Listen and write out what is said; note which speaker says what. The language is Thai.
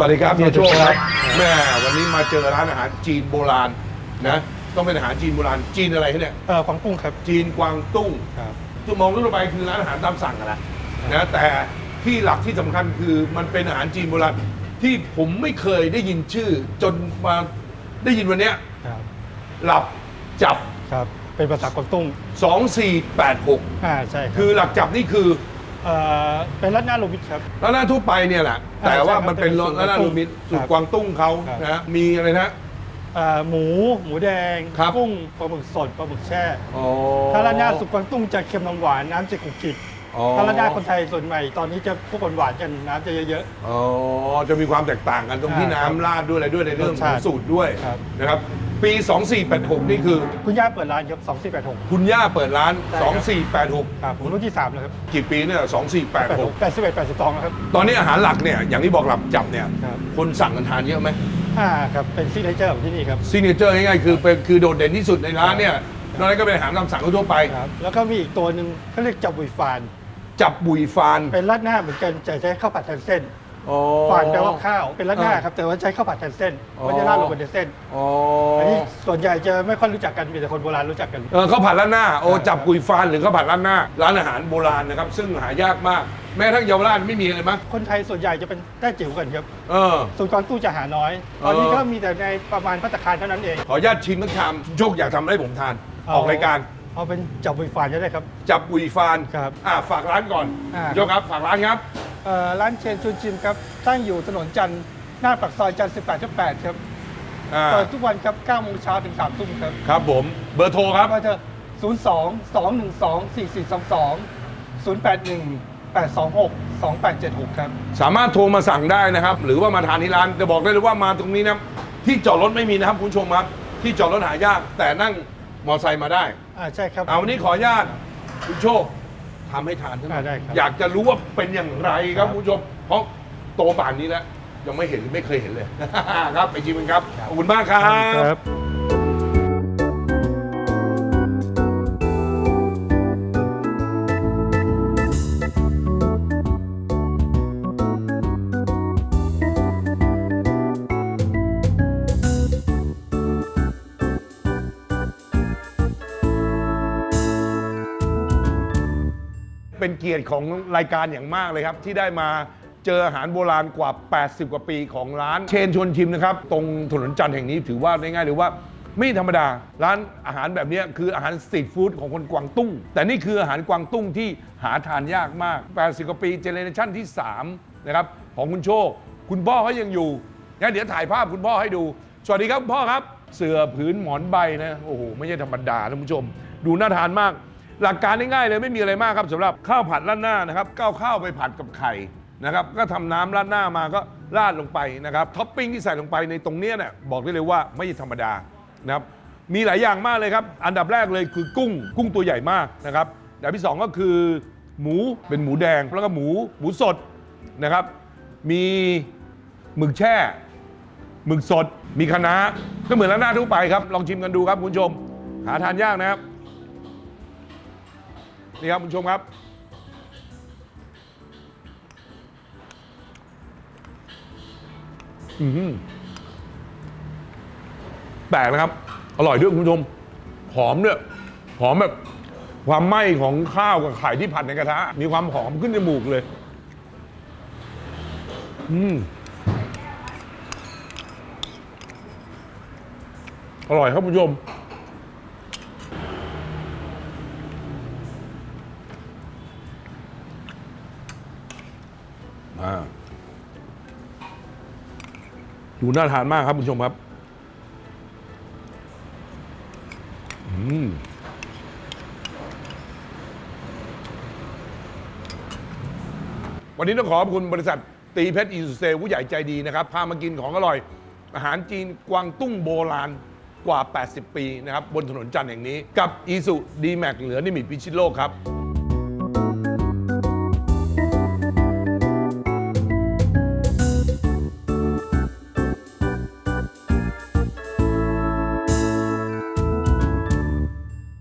Speaker 1: วัสดีครับเฮียโชคครับแม่วันนี้มาเจอร้านอาหารจีนโบราณนะต้องเป็นอาหารจีนโบราณจีนอะไรเขาเนี่ย
Speaker 2: เอ่อของกุ้งครับ
Speaker 1: จีนกวางตุ้ง
Speaker 2: ครับ
Speaker 1: จะมองทั่วไปคือร้านอาหารตามสั่งกันแหละนะแต่ที่หลักที่สำคัญคือมันเป็นอาหารจีนโบราณที่ผมไม่เคยได้ยินชื่อ จนมาได้ยินวันเนี้ย
Speaker 2: ครับ
Speaker 1: หลับจับ
Speaker 2: ครับ เป็นภาษากวางตุ้ง
Speaker 1: 2486
Speaker 2: อ่าใช่ครับ
Speaker 1: คือหลักจับนี่คือ
Speaker 2: เอ่อเป็นรัดหน้าโรบิทครับ
Speaker 1: ร้านอาหารทั่วไปเนี่ยแหละ
Speaker 2: อ่า
Speaker 1: แต่ว่า
Speaker 2: ใช่ครับ
Speaker 1: มันเป็น
Speaker 2: เป็นสูตร
Speaker 1: ร้านอาหารลูมิต
Speaker 2: ครับ
Speaker 1: สูตรกวางตุ้งเขา
Speaker 2: ครับ
Speaker 1: นะมีอะไรนะ
Speaker 2: เอ่อหมู หมูแดง
Speaker 1: ครับ
Speaker 2: กุ้งปลาหมึกสดปลาหมึกแช่
Speaker 1: อ๋อ
Speaker 2: ถ้ารัดหน้าสุกกวางตุ้งจะเค็มนมหวานน้ำจะขรุกขริด
Speaker 1: อ๋อ
Speaker 2: ถ้ารัดหน้าคนไทยส่วนใหม่ตอนนี้จะพวกหวานๆกันน้ำจะเยอะ
Speaker 1: อ๋อจะมีความแตกต่างกันตรงที่
Speaker 2: อ่าครับ
Speaker 1: น้ำราดด้วยอะไรด้วยในเรื่อง
Speaker 2: รส
Speaker 1: ขอ
Speaker 2: ชางติ
Speaker 1: สูตรด้วย
Speaker 2: ครับ
Speaker 1: นะครับ ปี 2486 นี่คือ
Speaker 2: ๆคุณย่าเปิดร้านครับ2486
Speaker 1: คุณย่าเปิดร้าน
Speaker 2: ใช่ครับ
Speaker 1: 2486
Speaker 2: ครับผมรุ่นที่3แล้วครับ
Speaker 1: กี่ปีเนี่ย
Speaker 2: 86
Speaker 1: 2486
Speaker 2: 81 82แล้วครับ
Speaker 1: ตอนนี้อาหารหลักเนี่ยอย่างที่บอกหลับจับเนี่ย
Speaker 2: ครับ
Speaker 1: คนสั่งกันทานเยอะไหม
Speaker 2: อ่าครับ เป็นซิกเนเจอร์ของที่นี่ครับ
Speaker 1: ซีเนเจอร์ง่ายๆคือเป็นคือโดดเด่นที่สุดในร้านเนี่ยนอกนั้นก็เป็นอาหารตามสั่งทั่วไป
Speaker 2: ครับ แล้วก็มีอีกตัวหนึ่งเขาเรียกจับบุยฟาน
Speaker 1: จับบุยฟาน
Speaker 2: เป็นราดหน้าเหมือนกันจะใช้ข้าวผัดแทนเส้น
Speaker 1: อ๋อ
Speaker 2: ฟานแปลว่าข้าวเป็นราดหน้า
Speaker 1: อ่า
Speaker 2: ครับแต่ว่าใช้ข้าวผัดแทนเส้น
Speaker 1: อ๋อ
Speaker 2: ไม่ได้ราดลงบนเส้น
Speaker 1: อ๋อ
Speaker 2: อันนี้ส่วนใหญ่จะไม่ค่อยรู้จักกันมีแต่คนโบราณรู้จักกัน
Speaker 1: เออข้าวผัดร้านหน้าโอ้
Speaker 2: ใช่
Speaker 1: จับกุยฟานหรือข้าวผัดร้านหน้า ร้านอาหารโบราณนะครับ ซึ่งหายากมาก แม้ทั้งเยาวราชไม่มีเลยมั้ย
Speaker 2: คนไทยส่วนใหญ่จะเป็นแต้จิ๋วกันครับ
Speaker 1: เออ
Speaker 2: ส่วนกวางตู้จะหาน้อย ตอนนี้
Speaker 1: เออ
Speaker 2: ก็มีแต่ในประมาณพัตตาคารเท่านั้นเอง
Speaker 1: ขออนุญาตชิมทั้งชามโชคอยากทำให้ผมทาน ออกรายการ
Speaker 2: เอาเป็นจับบุยฟานจะได้ครับ
Speaker 1: จับกุยฟาน
Speaker 2: ครับ
Speaker 1: อ่าฝากร้านก่อน
Speaker 2: อ่า
Speaker 1: โชคครับฝากร้านครับ
Speaker 2: เอ่อ ร้านเชนชุนชิมครับตั้งอยู่ถนนจันทร์หน้าปากซอยจันทร์18ทับ8ครับ
Speaker 1: อ่า
Speaker 2: เปิดทุกวันครับ9โมงเช้าถึง3ทุ่มครับ
Speaker 1: ครับผมเบอร์โทรครับ
Speaker 2: ก็จะ02 212 4422 081 826 2876 ครับ
Speaker 1: สามารถโทรมาสั่งได้นะครับ หรือว่ามาทานที่ร้านจะบอกได้เลยว่ามาตรงนี้นะที่จอดรถไม่มีนะครับคุณผู้ชมครับ ที่จอดรถหายากแต่นั่งมอเตอร์ไซค์มาได้
Speaker 2: อ่าใช่ครับ
Speaker 1: เอาวันนี้ขออนุญาตคุณโชค ทำให้ทานเท่านั้
Speaker 2: อ่านได้ครับ
Speaker 1: อยากจะรู้ว่าเป็นอย่างไรครับ
Speaker 2: ครับ
Speaker 1: คุณผู้ชม เพราะโตป่านนี้แล้วยังไม่เห็นไม่เคยเห็นเลย ครับไปชิมกันครับ ขอบคุณมากครับ
Speaker 2: บ
Speaker 1: เป็นเกียรติของรายการอย่างมากเลยครับ ที่ได้มาเจออาหารโบราณกว่า 80 กว่าปีของร้านเชนชวนชิมนะครับ ตรงถนนจันทร์แห่งนี้ถือว่าง่ายเลยว่าไม่ธรรมดา ร้านอาหารแบบนี้คืออาหารสตรีทฟู้ดของคนกวางตุ้ง แต่นี่คืออาหารกวางตุ้งที่หาทานยากมาก 80 กว่าปีเจเนเรชั่นที่ 3 นะครับ ของคุณโชค คุณพ่อเขายังอยู่งั้นเดี๋ยวถ่ายภาพคุณพ่อให้ดู สวัสดีครับคุณพ่อครับ เสือผืนหมอนใบนะ โอ้โห ไม่ใช่ธรรมดาท่านผู้ชม ดูน่าทานมาก หลักการง่ายๆเลยไม่มีอะไรมากครับสำหรับข้าวผัดราดหน้านะครับก้าวข้าวไปผัดกับไข่นะครับก็ทำน้ำราดหน้ามาก็ราดลงไปนะครับท็อปปิ้งที่ใส่ลงไปในตรงเนี้ยเนี่ยบอกได้เลยว่าไม่ธรรมดานะครับมีหลายอย่างมากเลยครับ อันดับแรกเลยคือกุ้งกุ้งตัวใหญ่มากนะครับอันดับที่สองก็คือหมูเป็นหมูแดงแล้วก็หมูหมูสดนะครับ มีหมึกแช่หมึกสดมีคะน้าก็เหมือนร้านหน้าทั่วไปครับ ลองชิมกันดูครับคุณผู้ชม หาทานยากนะครับ นี่ครับคุณผู้ชมครับ อืมแปลกนะครับ อร่อยด้วยคุณผู้ชม หอมเนี่ยหอมแบบความไหม้ของข้าวกับไข่ที่ผัดในกระทะ มีความหอมขึ้นจมูกเลย อืมอร่อยครับคุณผู้ชม อ่าดูน่าทานมากครับคุณผู้ชมครับ อืมวันนี้ต้องขอบคุณบริษัท ตีเพชรอีสุเซผู้ใหญ่ใจดีนะครับ พามากินของอร่อย อาหารจีนกวางตุ้งโบราณกว่า 80 ปีนะครับ บนถนนจันทร์แห่งนี้ กับอีสุดีแม็กเหลือนิมิตพิชิตโลกครับ